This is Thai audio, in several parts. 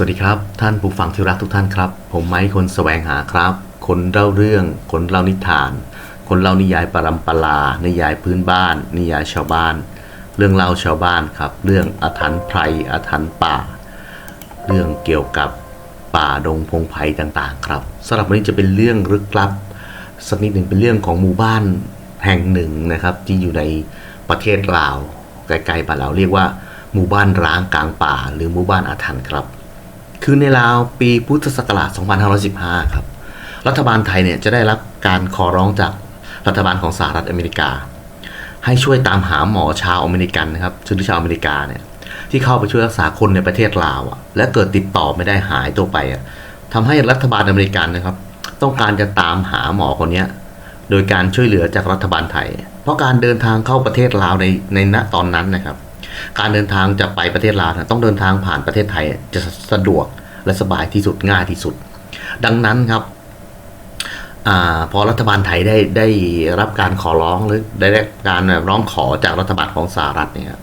สวัสดีครับ ท่านผู้ฟังที่รักทุกท่านครับ ผมไม้คนแสวงหาครับ คนเล่าเรื่อง คนเล่านิทาน คนเล่านิยายปรัมปรานิยายพื้นบ้าน นิยายชาวบ้าน เรื่องเล่าชาวบ้านครับ เรื่องอาถรรพ์ไพรอาถรรพ์ป่า เรื่องเกี่ยวกับป่าดงพงไผ่ต่างๆ ครับสำหรับวันนี้จะเป็นเรื่องลึกลับสักนิดหนึ่งเป็นเรื่องของหมู่บ้านแห่งหนึ่งนะครับ ที่อยู่ในประเทศลาวไกลๆป่าลาวเรียกว่าหมู่บ้านร้างกลางป่า หรือหมู่บ้านอาถรรพ์ครับ คือในราวปีพุทธศักราช 2515 ครับ รัฐบาลไทยเนี่ยจะได้รับการขอร้องจากรัฐบาลของสหรัฐอเมริกา ให้ช่วยตามหาหมอชาวอเมริกันนะครับชนชาวอเมริกาเนี่ยที่เข้าไปช่วยรักษาคนในประเทศลาวอะและเกิดติดต่อไม่ได้หายตัวไปอะทำให้รัฐบาลอเมริกันนะครับ ต้องการจะตามหาหมอคนเนี้ยโดยการช่วยเหลือจากรัฐบาลไทย เพราะการเดินทางเข้าประเทศลาวในในณตอนนั้นนะครับ การเดินทางจะไปประเทศลาวต้องเดินทางผ่านประเทศไทยจะสะดวกและสบายที่สุดง่ายที่สุด ดังนั้นครับอพอรัฐบาลไทยได้ได้รับการขอร้องหรือได้รับการร้องขอจากรัฐบาลของสหรัฐเนี่ย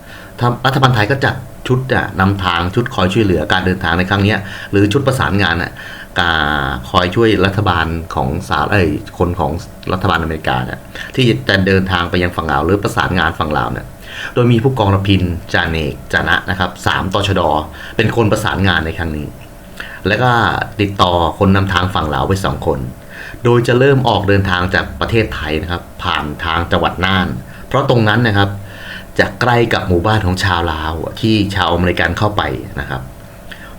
รัฐบาลไทยก็จัดชุดนำทางชุดคอยช่วยเหลือการเดินทางในครั้งนี้หรือชุดประสานงานอะกาคอยช่วยรัฐบาลของสหรัฐคนของรัฐบาลอเมริกาเนี่ยที่จะเดินทางไปยังฝั่งลาวหรือประสานงานฝั่งลาวเนี่ย โดยมีผู้กองระพินจาเนกจานะนะครับสามตชด เป็นคนประสานงานในครั้งนี้ แล้วก็ติดต่อคนนำทางฝั่งลาวไว้สองคน โดยจะเริ่มออกเดินทางจากประเทศไทยนะครับ ผ่านทางจังหวัดน่าน เพราะตรงนั้นนะครับจะใกล้กับหมู่บ้านของชาวลาวที่ชาวอเมริกันเข้าไปนะครับ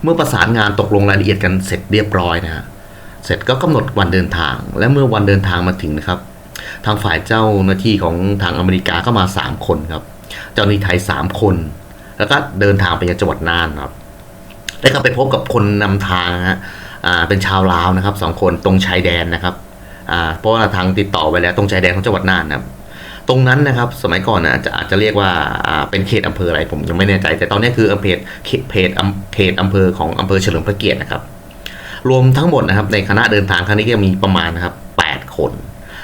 เมื่อประสานงานตกลงรายละเอียดกันเสร็จเรียบร้อยนะฮะเสร็จก็กำหนดวันเดินทาง และเมื่อวันเดินทางมาถึงนะครับ ทางฝ่ายเจ้าหน้าที่ของทางอเมริกาก็มาสามคนครับ เจ้าหน้าที่ไทยสามคน แล้วก็เดินทางไปยังจังหวัดน่านครับแล้วก็ไปพบกับคนนำทางฮะเป็นชาวลาวนะครับสองคนตรงชายแดนนะครับเพราะว่าทางติดต่อไปแล้วตรงชายแดนของจังหวัดน่านนะครับตรงนั้นนะครับสมัยก่อนนะอาจจะอาจจะเรียกว่าเป็นเขตอำเภออะไรผมยังไม่แน่ใจ แต่ตอนนี้คืออำเภอเขตเขตอำเขตอำเภอของอำเภอเฉลิมพระเกียรตินะครับ รวมทั้งหมดนะครับในคณะเดินทางครั้งนี้ก็มีประมาณนะครับแปดคน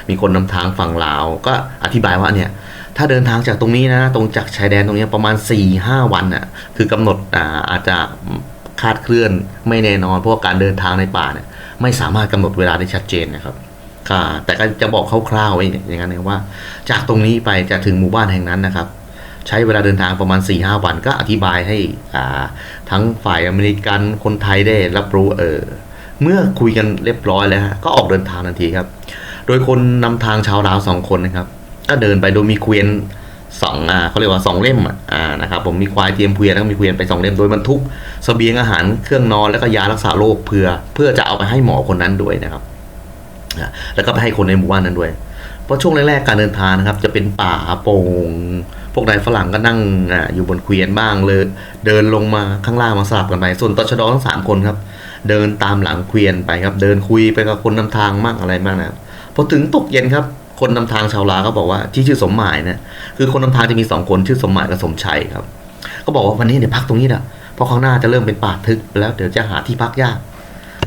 มีคนนำทางฝั่งลาว ก็อธิบายว่าเนี่ย ถ้าเดินทางจากตรงนี้นะ ตรงจากชายแดนตรงนี้ประมาณ4ี่ห้าวันน่ะคือกำหนดอ่าอาจจะคาดเคลื่อนไม่แน่นอน เพราะการเดินทางในป่าเนี่ยไม่สามารถกำหนดเวลาได้ชัดเจนนะครับแต่ก็จะบอกคร่าวๆไว้อย่างนั้นนะว่า จากตรงนี้ไปจะถึงหมู่บ้านแห่งนั้นนะครับ ใช้เวลาเดินทางประมาณ4ี่ห้าวันก็อธิบายให้อ่าทั้งฝ่ายอเมริกันคนไทยได้รับรู้เออเมื่อคุยกันเรียบร้อยแล้วก็ออกเดินทางทันทีครับ โดยคนนำทางชาวลาวสองคนนะครับ ก็เดินไปโดยมีเกวียนสองอ่าเขาเรียกว่าสองเล่มอ่านะครับผมมีควายเทียมเกวียนแล้วก็มีเกวียนไปสองเล่มโดยบรรทุกเสบียงอาหารเครื่องนอนแล้วก็ยารักษาโรคเพื่อเพื่อจะเอาไปให้หมอคนนั้นด้วยนะครับแล้วก็ไปให้คนในหมู่บ้านนั้นด้วย เพราะช่วงแรกๆการเดินทางนะครับ จะเป็นป่าโปร่งพวกนายฝรั่งก็นั่งอ่าอยู่บนเกวียนบ้างเลยเดินลงมาข้างล่างมาสลับกันไปส่วนตชดทั้งสามคนครับ เดินตามหลังเกวียนไปครับ เดินคุยไปกับคนนำทางมากอะไรมากนะครับพอถึงตกเย็นครับ คนนำทางชาวลาก็บอกว่าที่ชื่อสมหมายเนี่ยคือคนนำทางจะมีสองคนชื่อสมหมายกับสมชัยครับ ก็บอกว่าวันนี้เดี๋ยวพักตรงนี้นะเพราะข้างหน้าจะเริ่มเป็นป่าทึบแล้วเดี๋ยวจะหาที่พักยาก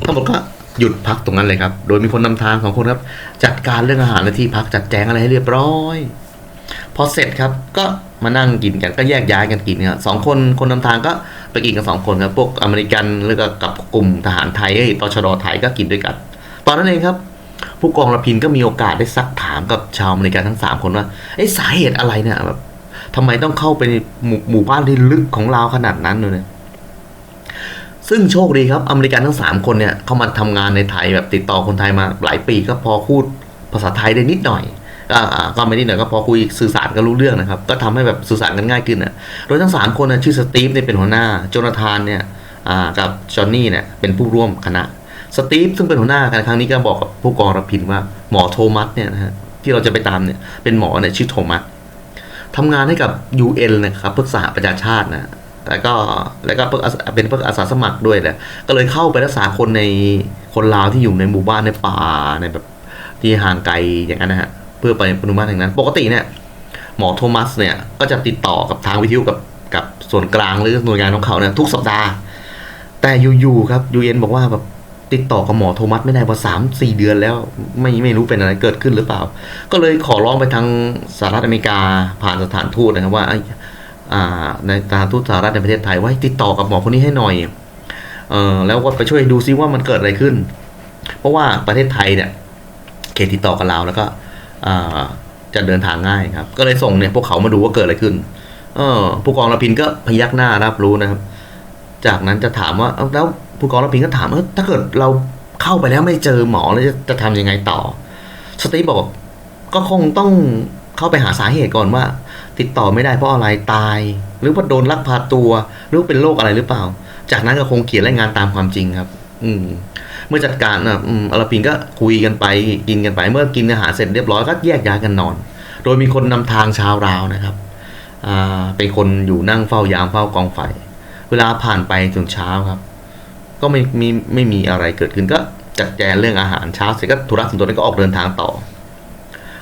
ทั้งหมดก็หยุดพักตรงนั้นเลยครับ โดยมีคนนำทางสองคนครับ จัดการเรื่องอาหารและที่พักจัดแจงอะไรให้เรียบร้อย พอเสร็จครับก็มานั่งกินกันก็แยกย้ายกันกินครับสองคนคนนำทางก็ไปกินกันสองคนครับพวกอเมริกันแล้วก็กับกลุ่มทหารไทยเอ้ยตชดไทยก็กินด้วยกัน ตอนนั้นเองครับ ผู้กองรพินก็มีโอกาสได้ซักถามกับชาวอเมริกันทั้งสามคนว่าไอ้สาเหตุอะไรเนี่ยแบบทำไมต้องเข้าไปในหมู่หมู่บ้านที่ลึกของลาขนาดนั้นเลยนะซึ่งโชคดีครับอเมริกันทั้งสามคนเนี่ยเขามาทำงานในไทยแบบติดต่อคนไทยมาหลายปีก็พอพูดภาษาไทยได้นิดหน่อยก็ก็ไม่นิดหน่อยก็พอคุยสื่อสารกันรู้เรื่องนะครับ ก็ทำให้แบบสื่อสารกันง่ายขึ้นอะโดยทั้งสามคนนะชื่อสตีฟเนี่ยเป็นหัวหน้าโจนาธานเนี่ยกับจอห์นนี่เนี่ยเป็นผู้ร่วมคณะ สตีฟซึ่งเป็นหัวหน้ากันครั้งนี้ก็บอกกับผู้กองรพินว่าหมอโทมัสเนี่ยนะฮะที่เราจะไปตามเนี่ยเป็นหมอเนี่ยชื่อโทมัสทำงานให้กับ UN นะครับเพื่อสหประชาชาตินะแล้วก็แล้วก็เพื่อเป็นเพื่ออาสาสมัครด้วยแหละก็เลยเข้าไปรักษาคนในคนลาวที่อยู่ในหมู่บ้านในป่าในแบบที่ห่างไกลอย่างนั้นนะฮะเพื่อไปปนุมาแห่งนั้น ปกติเนี่ยหมอโทมัสเนี่ยก็จะติดต่อกับทางวิทยุกับกับส่วนกลางหรือหน่วยงานของเขาเนี่ยทุกสัปดาห์ แต่อยู่ๆครับยูเอ็นบอกว่าแบบ ติดต่อกับหมอโทมัสไม่ได้มาสามสี่เดือนแล้วไม่ไม่รู้เป็นอะไรเกิดขึ้นหรือเปล่า ก็เลยขอร้องไปทางสหรัฐอเมริกาผ่านสถานทูตนะครับว่าไอ้ในสถานทูตสหรัฐในประเทศไทยว่าติดต่อกับหมอคนนี้ให้หน่อยเออแล้วก็ไปช่วยดูซิว่ามันเกิดอะไรขึ้น เพราะว่าประเทศไทยเนี่ยเขตติดต่อกับลาแล้วก็จะเดินทางง่ายครับ ก็เลยส่งเนี่ยพวกเขามาดูว่าเกิดอะไรขึ้น เออผู้กองระพินก็พยักหน้ารับรู้นะครับ จากนั้นจะถามว่าแล้ว ผู้กองระพินก็ถามว่าถ้าเกิดเราเข้าไปแล้วไม่เจอหมอแล้วจะจะทำยังไงต่อ สตีฟบอกก็คงต้องเข้าไปหาสาเหตุก่อนว่า ติดต่อไม่ได้เพราะอะไรตาย หรือว่าโดนลักพาตัวหรือเป็นโรคอะไรหรือเปล่า จากนั้นก็คงเขียนรายงานตามความจริงครับ อืม เมื่อจัดการอะอืมอลาปินก็คุยกันไปกินกันไป เมื่อกินอาหารเสร็จเรียบร้อยก็แยกย้ายกันนอน โดยมีคนนำทางชาวราวนะครับอ่าเป็นคนอยู่นั่งเฝ้ายามเฝ้ากองไฟ เวลาผ่านไปจนเช้าครับ ก็ไม่มีไม่มีอะไรเกิดขึ้นก็จัดแจงเรื่องอาหารเช้าเสร็จก็ธุระส่วนตัวนั้นก็ออกเดินทางต่อ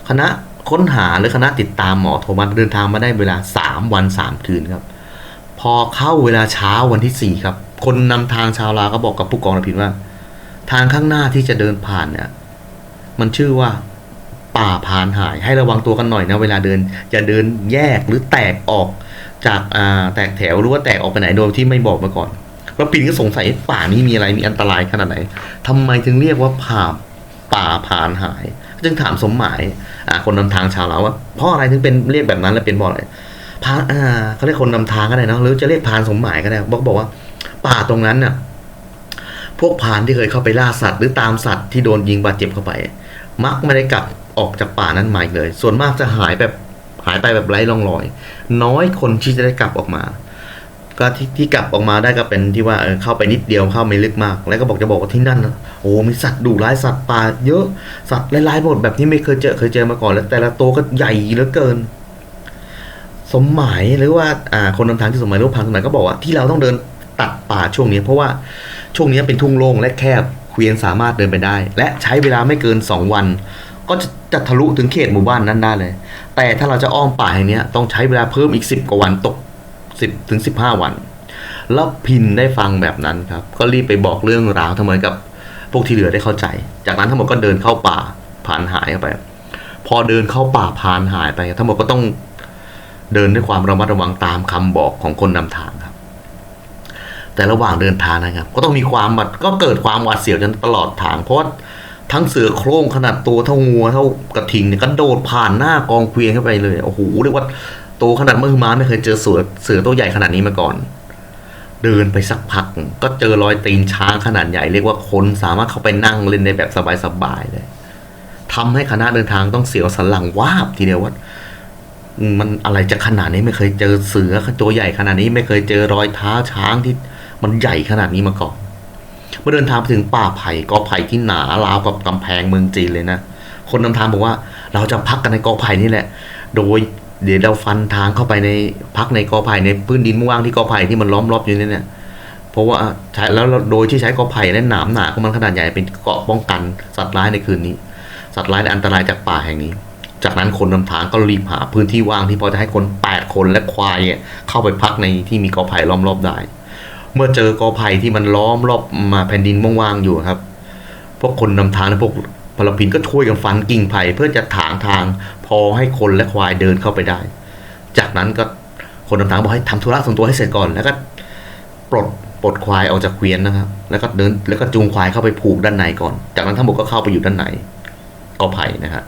คณะค้นหาหรือคณะติดตามหมอโทมัสเดินทางมาได้เวลาสามวันสามคืนครับ พอเข้าเวลาเช้าวันที่สี่ครับ คนนำทางชาวลาก็บอกกับผู้กองระพินว่า ทางข้างหน้าที่จะเดินผ่านเนี่ย มันชื่อว่าป่าพานหายให้ระวังตัวกันหน่อยนะเวลาเดินอย่าเดินแยกหรือแตกออกจากอ่าแตกแถวหรือว่าแตกออกไปไหนโดยที่ไม่บอกมาก่อน แล้วปินก็สงสัยป่านี้มีอะไรมีอันตรายขนาดไหนทำไมถึงเรียกว่าป่าป่าพานหาย จึงถามสมหมายอ่าคนนำทางชาวลาว่าเพราะอะไรถึงเป็นเรียกแบบนั้นและเป็นบออะไรพานอ่าเขาเรียกคนนำทางก็ได้นะหรือจะเรียกพานสมหมายก็ได้บอกบอกว่า ป่าตรงนั้นน่ะพวกพานที่เคยเข้าไปล่าสัตว์ หรือตามสัตว์ที่โดนยิงบาดเจ็บเข้าไป มักไม่ได้กลับออกจากป่านั้นมาอีกเลย ส่วนมากจะหายแบบหายไปแบบไร้ร่องรอย น้อยคนที่จะได้กลับออกมา ก็ที่ที่กลับออกมาได้ก็เป็นที่ว่าเออเข้าไปนิดเดียวเข้าไม่ลึกมาก แล้วก็บอกจะบอกว่าที่นั่นนะโอ้มีสัตว์ดุร้ายสัตว์ป่าเยอะสัตว์หลายๆหมดแบบที่ไม่เคยเจอเคยเจอมาก่อน แล้วแต่ละตัวก็ใหญ่เหลือเกิน สมหมายหรือว่าอ่าคนนำทางที่สมหมายรือว่าพันสมหมายก็บอกว่าที่เราต้องเดินตัดป่าช่วงนี้ เพราะว่าช่วงนี้เป็นทุ่งโล่งและแคบเควียนสามารถเดินไปได้ และใช้เวลาไม่เกิน 2 วัน ก็จะจะทะลุถึงเขตหมู่บ้านนั้นได้เลย แต่ถ้าเราจะอ้อมป่าแห่งนี้ต้องใช้เวลาเพิ่มอีก 10 กว่าวันตก 10ถึง15 วัน แล้วพินได้ฟังแบบนั้นครับ ก็รีบไปบอกเรื่องราวทั้งหมดกับพวกที่เหลือได้เข้าใจ จากนั้นทั้งหมดก็เดินเข้าป่าผ่านหายไป พอเดินเข้าป่าผ่านหายไป ทั้งหมดก็ต้องเดินด้วยความระมัดระวังตามคำบอกของคนนำทางครับ แต่ระหว่างเดินทางนะครับ ก็ต้องมีความหวัดก็เกิดความหวาดเสียวจนตลอดทางเพราะว่าทั้งเสือโคร่งขนาดตัวเท่างัวเท่ากระทิงเนี่ยก็โดดผ่านหน้ากองเควียนเข้าไปเลยโอ้โหเรียกว่า ตัวขนาดมือม้าไม่เคยเจอเสือเสือตัวใหญ่ขนาดนี้มาก่อน เดินไปสักพัก ก็เจอรอยตีนช้างขนาดใหญ่เรียกว่าคนสามารถเข้าไปนั่งเล่นได้แบบสบายๆเลยทำให้คณะเดินทางต้องเสียวสันหลังวาบทีเดียวว่ามันอะไรจะขนาดนี้ไม่เคยเจอเสือตัวใหญ่ขนาดนี้ไม่เคยเจอรอยเท้าช้างที่มันใหญ่ขนาดนี้มาก่อนเมื่อเดินทางไปถึงป่าไผ่กอไผ่ที่หนาราวกับกำแพงเมืองจีนเลยนะคนนำทางบอกว่าเราจะพักกันในกอไผ่นี่แหละ โดย เดี๋ยวเราฟันทางเข้าไปในพักในกอไผ่ในพื้นดินว่างที่กอไผ่ที่มันล้อมรอบอยู่นี่เนี่ย เพราะว่าใช้แล้วโดยที่ใช้กอไผ่และหนามหนาของมันขนาดใหญ่เป็นเกาะป้องกันสัตว์ร้ายในคืนนี้ สัตว์ร้ายและอันตรายจากป่าแห่งนี้ จากนั้นคนนำทางก็รีบหาพื้นที่ว่างที่พอจะให้คน 8 คนและควายเนี่ยเข้าไปพักในที่มีกอไผ่ล้อมรอบได้ เมื่อเจอกอไผ่ที่มันล้อมรอบมาแผ่นดินว่างๆอยู่ครับ พวกคนนำทางและพวก พลพินก็ช่วยกันฟันกิ่งไผ่เพื่อจะถางทาง พอให้คนและควายเดินเข้าไปได้ จากนั้นก็คนนำทางบอกให้ทำธุระส่วนตัวให้เสร็จก่อน แล้วก็ปลดปลดควายออกจากเกวียนนะครับ แล้วก็เดินแล้วก็จูงควายเข้าไปผูกด้านในก่อน จากนั้นทั้งหมดก็เข้าไปอยู่ด้านในกอไผ่นะฮะ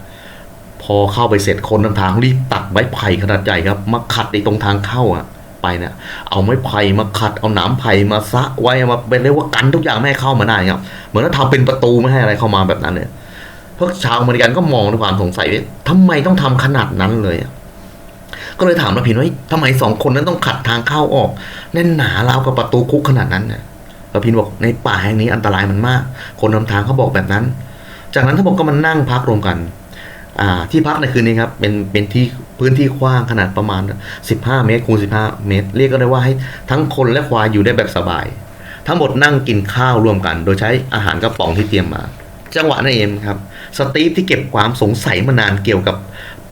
พอเข้าไปเสร็จคนนำทางรีบตัดไม้ไผ่ขนาดใหญ่ครับ มาขัดในตรงทางเข้าอะไปเนี่ยเอาไม้ไผ่มาขัดเอาหนามไผ่มาซะไว้มาเป็นเรียกว่ากันทุกอย่างไม่ให้เข้ามาได้ครับเหมือนว่าทำเป็นประตูไม่ให้อะไรเข้ามาแบบนั้นเลย พวกชาวอเมริกันก็มองด้วยความสงสัยว่าทำไมต้องทำขนาดนั้นเลย ก็เลยถามระพินว่าทำไมสองคนนั้นต้องขัดทางเข้าออกแน่นหนาราวกับประตูคุกขนาดนั้นเนี่ยระพินบอกในป่าแห่งนี้อันตรายมันมาก คนนำทางเขาบอกแบบนั้น จากนั้นทั้งหมดก็มานั่งพักรวมกันที่พักในคืนนี้ครับเป็นเป็นที่พื้นที่กว้างขนาดประมาณ 15 เมตรคูณ15 เมตร เรียกก็ได้ว่าให้ทั้งคนและควายอยู่ได้แบบสบาย ทั้งหมดนั่งกินข้าวรวมกัน โดยใช้อาหารกระป๋องที่เตรียมมา จังหวะนั้นเองครับ สตีฟที่เก็บความสงสัยมานานเกี่ยวกับ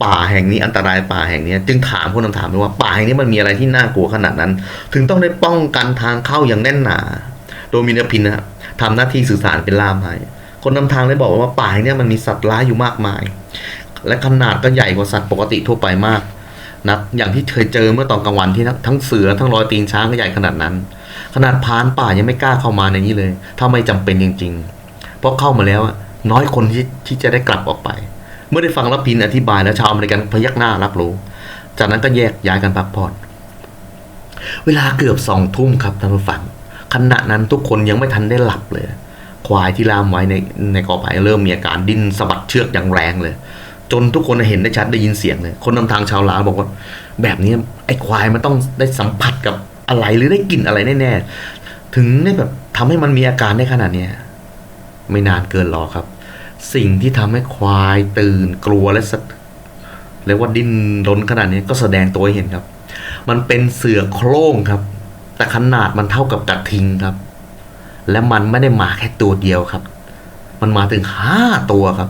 ป่าแห่งนี้อันตรายป่าแห่งนี้จึงถามคนนำถามไปว่าป่าแห่งนี้มันมีอะไรที่น่ากลัวขนาดนั้น ถึงต้องได้ป้องกันทางเข้าอย่างแน่นหนา โดมินพินนะครับทำหน้าที่สื่อสารเป็นล่ามให้คนนำทางเลยบอกว่าป่าแห่งนี้มันมีสัตว์ร้ายอยู่มากมาย และขนาดก็ใหญ่กว่าสัตว์ปกติทั่วไปมากนะอย่างที่เคยเจอเมื่อตอนกลางวันที่ทั้งเสือทั้งรอยตีนช้างก็ใหญ่ขนาดนั้น ขนาดพานป่ายังไม่กล้าเข้ามาในนี้เลย ถ้าไม่จำเป็นจริง ๆ เพราะเข้ามาแล้วอะ น้อยคนที่ที่จะได้กลับออกไป เมื่อได้ฟังรับพินอธิบายแล้วชาวอเมริกันพยักหน้ารับรู้ จากนั้นก็แยกย้ายกันพักผ่อน เวลาเกือบสองทุ่มครับท่านผู้ฟังขณะนั้นทุกคนยังไม่ทันได้หลับเลย ควายที่ล่ามไว้ในในกอไผ่เริ่มมีอาการดิ้นสะบัดเชือกอย่างแรงเลย จนทุกคนเห็นได้ชัดได้ยินเสียงเลย คนนำทางชาวลาวบอกว่า แบบนี้ไอ้ควายมันต้องได้สัมผัสกับอะไรหรือได้กลิ่นอะไรแน่ๆถึงได้แบบทำให้มันมีอาการได้ขนาดเนี้ยไม่นานเกินรอครับ สิ่งที่ทำให้ควายตื่นกลัวและสะเรียกว่าดิ้นรนขนาดนี้ก็แสดงตัวให้เห็นครับ มันเป็นเสือโคร่งครับ แต่ขนาดมันเท่ากับกระทิงครับ และมันไม่ได้มาแค่ตัวเดียวครับ มันมาถึงห้าตัวครับ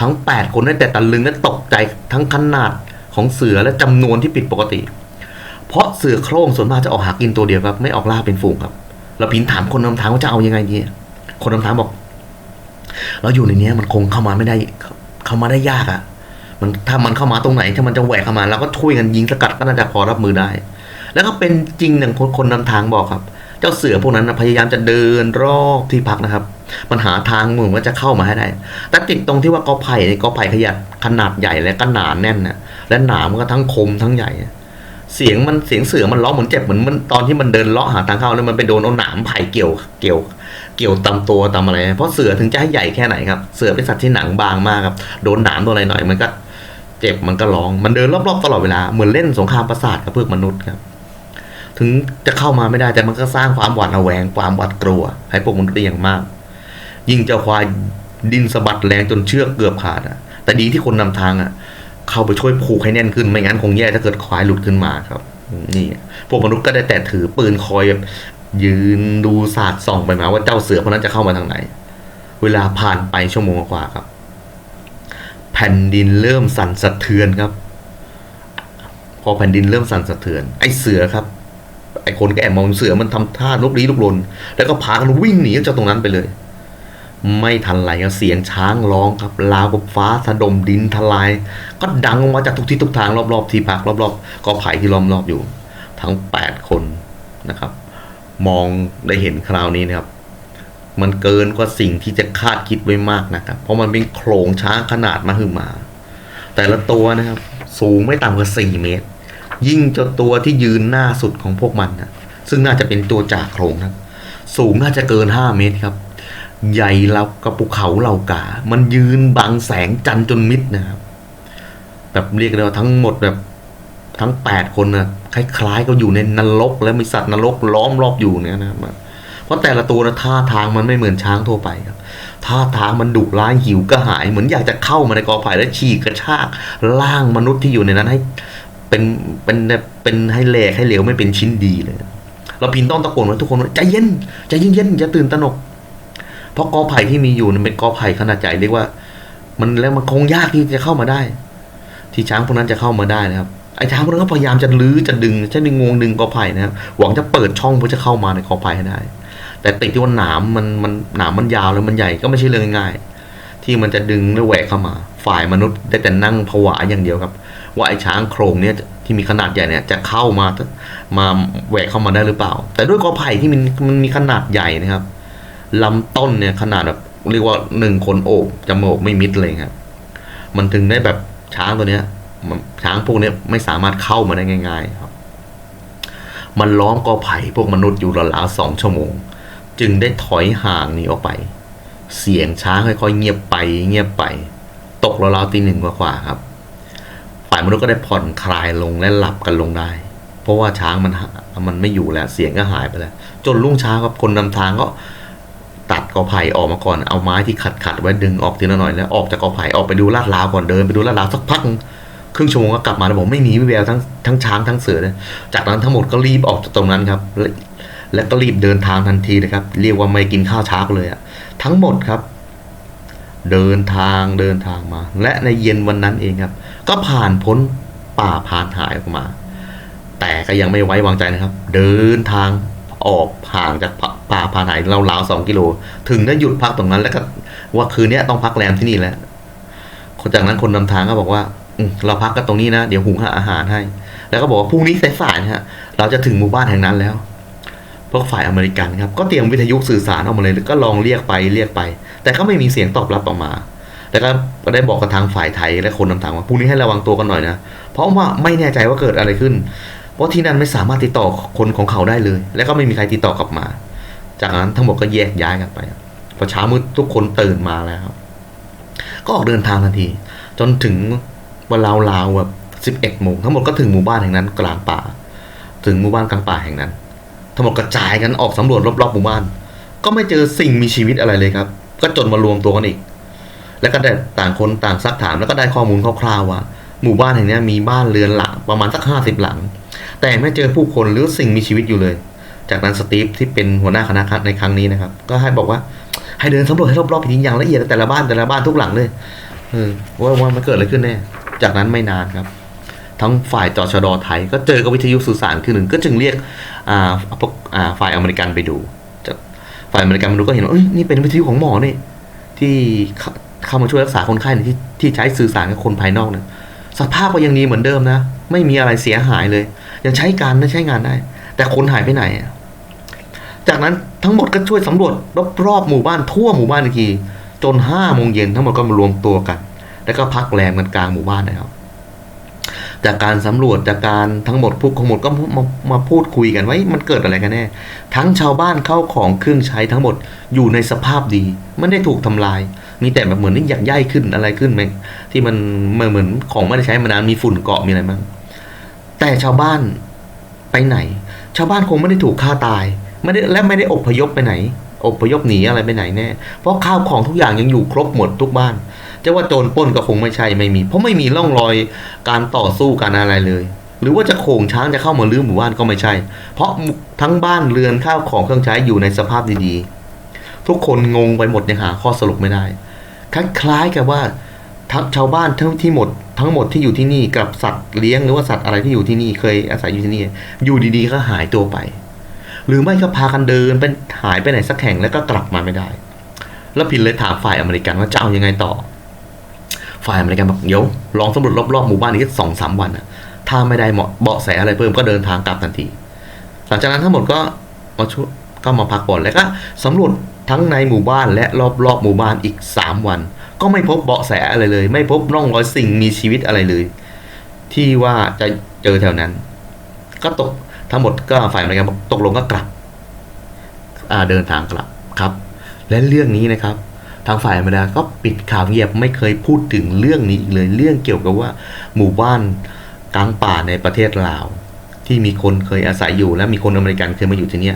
ทั้งแปดคนได้แต่ตะลึงและตกใจทั้งขนาดของเสือและจำนวนที่ผิดปกติ เพราะเสือโคร่งส่วนมากจะออกหากินตัวเดียวครับ ไม่ออกล่าเป็นฝูงครับ เราพินถามคนนำทางว่าจะเอายังไงดีคนนำทางบอก เราอยู่ในนี้มันคงเข้ามาไม่ได้เข้ามาได้ยากอะ่ะ มันถ้ามันเข้ามาตรงไหนถ้ามันจะแหวกเข้ามาเราก็ช่วยกันยิงสกัดก็น่าจะพอรับมือได้ แล้วก็เป็นจริงอย่างคนคนนำทางบอกครับ เจ้าเสือพวกนั้นนะพยายามจะเดินรอบที่พักนะครับ มันหาทางเหมือนว่าจะเข้ามาให้ได้ แต่ติดตรงที่ว่ากอไผ่ในกอไผ่ขยัดขนาดใหญ่และก็หนาแน่นนะและหนามมันก็ทั้งคมทั้งใหญ่ เสียงมันเสียงเสือมันร้องเหมือนเจ็บเหมือนมันตอนที่มันเดินเลาะหาทางเข้าแล้วมันไปโดนเอาหนามไผ่เกี่ยวเกี่ยวเกี่ยวตามตัวตามอะไร เพราะเสือถึงจะให้ใหญ่แค่ไหนครับ เสือเป็นสัตว์ที่หนังบางมากครับ โดนหนามโดนอะไรหน่อย มันก็เจ็บมันก็ร้อง มันเดินรอบๆตลอดเวลา เหมือนเล่นสงครามประสาทกับพวกมนุษย์ครับ ถึงจะเข้ามาไม่ได้แต่มันก็สร้างความหวาดระแวง ความหวาดกลัว ให้พวกมนุษย์ได้อย่างมาก ยิ่งเจ้าควายดินสะบัดแรงจนเชือกเกือบขาดอะ แต่ดีที่คนนำทางอะ เข้าไปช่วยผูกให้แน่นขึ้น ไม่งั้นคงแย่ถ้าเกิดควายหลุดขึ้นมาครับ นี่ พวกมนุษย์ก็ได้แต่ถือปืนคอยแบบยืนดูสาดส่องไปมาว่าเจ้าเสือพวกนั้นจะเข้ามาทางไหน เวลาผ่านไปชั่วโมงกว่าครับ แผ่นดินเริ่มสั่นสะเทือนครับ พอแผ่นดินเริ่มสั่นสะเทือน ไอ้เสือครับ ไอ้คนก็แอบมองเสือมันทำท่าลุกลี้ลุกลน แล้วก็พากันวิ่งหนีจากตรงนั้นไปเลย ไม่ทันไรครับเสียงช้างร้องครับลาวกับฟ้าสะดมดินทลาย ก็ดังออกมาจากทุกทิศทุกทางรอบๆที่พักรอบๆกอไผ่ที่ล้อมรอบอยู่ ทั้งแปดคนนะครับ มองได้เห็นคราวนี้นะครับ มันเกินกว่าสิ่งที่จะคาดคิดไว้มากนะครับ เพราะมันเป็นโขลงช้างขนาดมาหึมา แต่ละตัวนะครับ สูงไม่ต่ำกว่าสี่เมตร ยิ่งเจ้าตัวที่ยืนหน้าสุดของพวกมันนะซึ่งน่าจะเป็นตัวจากโขลงนะสูงน่าจะเกินห้าเมตรครับ ใหญ่เรากับภูเขาเหล่ากา มันยืนบังแสงจันทร์จนมิดนะครับ แบบเรียกได้ว่าทั้งหมดแบบทั้งแปดคนนะคล้ายๆก็อยู่ในนรก และมีสัตว์นรกล้อมรอบอยู่เนี่ยนะครับเพราะแต่ละตัวนะท่าทางมันไม่เหมือนช้างทั่วไปครับท่าทางมันดุร้ายหิวกระหาย เหมือนอยากจะเข้ามาในกอไผ่แล้วฉีกกระชากล่างมนุษย์ที่อยู่ในนั้นให้เป็นเป็นเป็นให้แหลกให้เหลวไม่เป็นชิ้นดีเลยเราพินต้องตะโกนว่าทุกคนว่าใจเย็นใจเย็นๆอย่าตื่นตระหนก เพราะกอไผ่ที่มีอยู่มันเป็นกอไผ่ขนาดใหญ่เรียกว่า มันแล้วมันคงยากที่จะเข้ามาได้ ที่ช้างพวกนั้นจะเข้ามาได้นะครับไอ้ช้างพวกนั้นก็พยายามจะลื้อจะดึงใช้ดึงงวงดึงกอไผ่นะครับหวังจะเปิดช่องเพื่อจะเข้ามาในกอไผ่ให้ได้ แต่ติดที่ว่าหนามมันมันหนามมันยาวแล้วมันใหญ่ก็ไม่ใช่เรื่องง่ายที่มันจะดึงและแหวกเข้ามา ฝ่ายมนุษย์ได้แต่นั่งผวาอย่างเดียวครับ ว่าไอ้ช้างโครงเนี่ยที่มีขนาดใหญ่เนี่ยจะเข้ามามาแหวกเข้ามาได้หรือเปล่า แต่ด้วยกอไผ่ที่มันมันมีขนาดใหญ่นะครับ ลำต้นเนี่ยขนาดแบบเรียกว่าหนึ่งคนโอบจมูกไม่มิดเลยครับ มันถึงได้แบบช้างตัวเนี้ยช้างพวกเนี้ยไม่สามารถเข้ามาได้ง่าย ๆ ครับ มันล้อมกอไผ่พวกมนุษย์อยู่ราวๆสองชั่วโมง จึงได้ถอยห่างหนีออกไป เสียงช้างค่อยๆเงียบไป เงียบไป ตกราวๆตีหนึ่งกว่าๆครับ ฝ่ายมนุษย์ก็ได้ผ่อนคลายลงและหลับกันลงได้ เพราะว่าช้างมันมันไม่อยู่แล้ว เสียงก็หายไปแล้ว จนรุ่งเช้าครับคนนำทางก็ ตัดกอไผ่ออกมาก่อนเอาไม้ที่ขัดขัดๆไว้ดึงออกทีละหน่อยแล้วออกจากกอไผ่ออกไปดูลาดราวก่อนเดินไปดูลาดราวสักพักครึ่งชั่วโมงก็กลับมาแล้วบอกไม่มีวิแววทั้งทั้งช้างทั้งเสือเลยจากนั้นทั้งหมดก็รีบออกจากตรงนั้นครับและและก็รีบเดินทางทันทีนะครับ เรียกว่าไม่กินข้าวเช้าเลยอะทั้งหมดครับ เดินทางเดินทางมา และในเย็นวันนั้นเองครับ ก็ผ่านพ้นป่าพานหายออกมา แต่ก็ยังไม่ไว้วางใจนะครับ เดินทาง ออกห่างจากป่าพานหายราวๆสองกิโล ถึงได้หยุดพักตรงนั้น แล้วก็ว่าคืนนี้ต้องพักแรมที่นี่และคนจากนั้นคนนำทางก็บอกว่าอืเราพักกันตรงนี้นะ เดี๋ยวหุงหาอาหารให้ แล้วก็บอกว่าพรุ่งนี้สายๆนะฮะเราจะถึงหมู่บ้านแห่งนั้นแล้วพวกฝ่ายอเมริกันครับ ก็เตรียมวิทยุสื่อสารออกมาเลยแล้วก็ลองเรียกไปเรียกไป แต่ก็ไม่มีเสียงตอบรับออกมา แล้วก็ได้บอกกับทางฝ่ายไทยและคนนำทางว่าพรุ่งนี้ให้ระวังตัวกันหน่อยนะ เพราะว่าไม่แน่ใจว่าเกิดอะไรขึ้น เพราะที่นั่นไม่สามารถติดต่อคนของเขาได้เลย และก็ไม่มีใครติดต่อกลับมา จากนั้นทั้งหมดก็แยกย้ายกันไปพอเช้ามืดทุกคนตื่นมาแล้ว ก็ออกเดินทางทันที จนถึงเวันราวแบบสิบเอ็ดโมงทั้งหมดก็ถึงหมู่บ้านแห่งนั้นกลางป่า ถึงหมู่บ้านกลางป่าแห่งนั้น ทั้งหมดกระจายกันออกสำรวจรอบๆหมู่บ้าน ก็ไม่เจอสิ่งมีชีวิตอะไรเลยครับ ก็จนมารวมตัวกันอีก แล้วก็ได้ต่างคนต่างซักถามแล้วก็ได้ข้อมูลคร่าวๆว่า หมู่บ้านแห่งนี้มีบ้านเรือนหลังประมาณสักห้าสิบหลัง แต่ไม่เจอผู้คนหรือสิ่งมีชีวิตอยู่เลย จากนั้นสตีฟที่เป็นหัวหน้าคณะในครั้งนี้นะครับ ก็ให้บอกว่าให้เดินสำรวจให้รอบๆจริงอย่างละเอียดแต่ละบ้านแต่ละบ้านทุกหลังเลยเออว่าว่ามันเกิดอะไรขึ้นแน่จากนั้นไม่นานครับ ทั้งฝ่ายจอชดไทย ก็เจอกับวิทยุสื่อสารขึ้นหนึ่งก็จึงเรียกอ่าอ่าฝ่ายอเมริกันไปดูจากฝ่ายอเมริกันมาดูก็เห็นว่าเอ้ยนี่เป็นวิทยุของหมอนี่ที่เข้ามาช่วยรักษาคนไข้ที่ที่ใช้สื่อสารกับคนภายนอกเนี่ยสภาพก็ยังดีเหมือนเดิมนะ ไม่มีอะไรเสียหายเลยยังใช้การนะใช้งานได้ แต่คนหายไปไหน จากนั้นทั้งหมดก็ช่วยสำรวจรอบๆหมู่บ้านทั่วหมู่บ้านอีกทีจนห้าโมงเย็นทั้งหมดก็มารวมตัวกัน แล้วก็พักแรมกันกลางหมู่บ้านนะครับ จากการสำรวจจากการทั้งหมดพวกทั้งหมดก็มามามาพูดคุยกันว่ามันเกิดอะไรกันแน่ ทั้งชาวบ้านเข้าของเครื่องใช้ทั้งหมดอยู่ในสภาพดีไม่ได้ถูกทำลาย มีแต่แบบเหมือนนี่อยากย่ายขึ้นอะไรขึ้นไหมที่มันมือนเหมือนของไม่ได้ใช้มานานมีฝุ่นเกาะมีอะไรบ้าง แต่ชาวบ้านไปไหน ชาวบ้านคงไม่ได้ถูกฆ่าตายไม่ได้และไม่ได้อพยพไปไหนอพยพหนีอะไรไปไหนแน่ เพราะข้าวของทุกอย่างยังอยู่ครบหมดทุกบ้านจะว่าโจรป้นก็คงไม่ใช่ไม่มี เพราะไม่มีร่องรอยการต่อสู้กันอะไรเลย หรือว่าจะโขงช้างจะเข้ามาลื้อหมู่บ้านก็ไม่ใช่ เพราะทั้งบ้านเรือนข้าวของเครื่องใช้อยู่ในสภาพดีๆ ทุกคนงงไปหมดยังหาข้อสรุปไม่ได้คล้ายๆกับว่า ทั้งชาวบ้านทั้งที่หมดทั้งหมดที่อยู่ที่นี่กับสัตว์เลี้ยงหรือว่าสัตว์อะไรที่อยู่ที่นี่เคยอาศัยอยู่ที่นี่ อยู่ดีๆก็หายตัวไป หรือไม่ก็พากันเดินเป็นหายไปไหนสักแห่งแล้วก็กลับมาไม่ได้ แล้วพินเลยถามฝ่ายอเมริกันว่าจะเอายังไงต่อ ฝ่ายอเมริกันบอกเดี๋ยวลองสำรวจรอบๆหมู่บ้านอีกสองสามวันนะถ้าไม่ได้เหมาะเบาะแสอะไรเพิ่มก็เดินทางกลับทันที หลังจากนั้นทั้งหมดก็มาชุก็มาพักผ่อนแล้วก็สำรวจทั้งในหมู่บ้านและรอบๆหมู่บ้านอีกสามวัน ก็ไม่พบเบาะแสอะไรเลย ไม่พบร่องรอยสิ่งมีชีวิตอะไรเลย ที่ว่าจะเจอแถวนั้น ก็ตกทั้งหมดก็ฝ่ายอเมริกันบอกตกลงก็กลับเดินทางกลับครับ และเรื่องนี้นะครับ ทางฝ่ายอเมริกาก็ปิดข่าวเงียบไม่เคยพูดถึงเรื่องนี้อีกเลยเรื่องเกี่ยวกับว่า หมู่บ้านกลางป่าในประเทศลาว ที่มีคนเคยอาศัยอยู่และมีคนอเมริกันเคยมาอยู่ที่นี่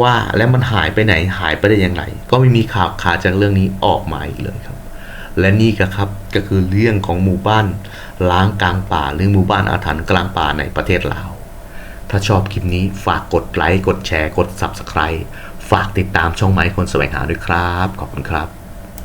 ว่าแล้วมันหายไปไหนหายไปได้อย่างไร ก็ไม่มีข่าวขาจากเรื่องนี้ออกมาอีกเลยครับ และนี่ก็ครับก็คือเรื่องของหมู่บ้านล้างกลางป่าหรือหมู่บ้านอาถรรพ์กลางป่าในประเทศลาว ถ้าชอบคลิปนี้ฝากกดไลค์กดแชร์กด Subscribe ฝากติดตามช่องไม้คนแสวงหาด้วยครับ ขอบคุณครับ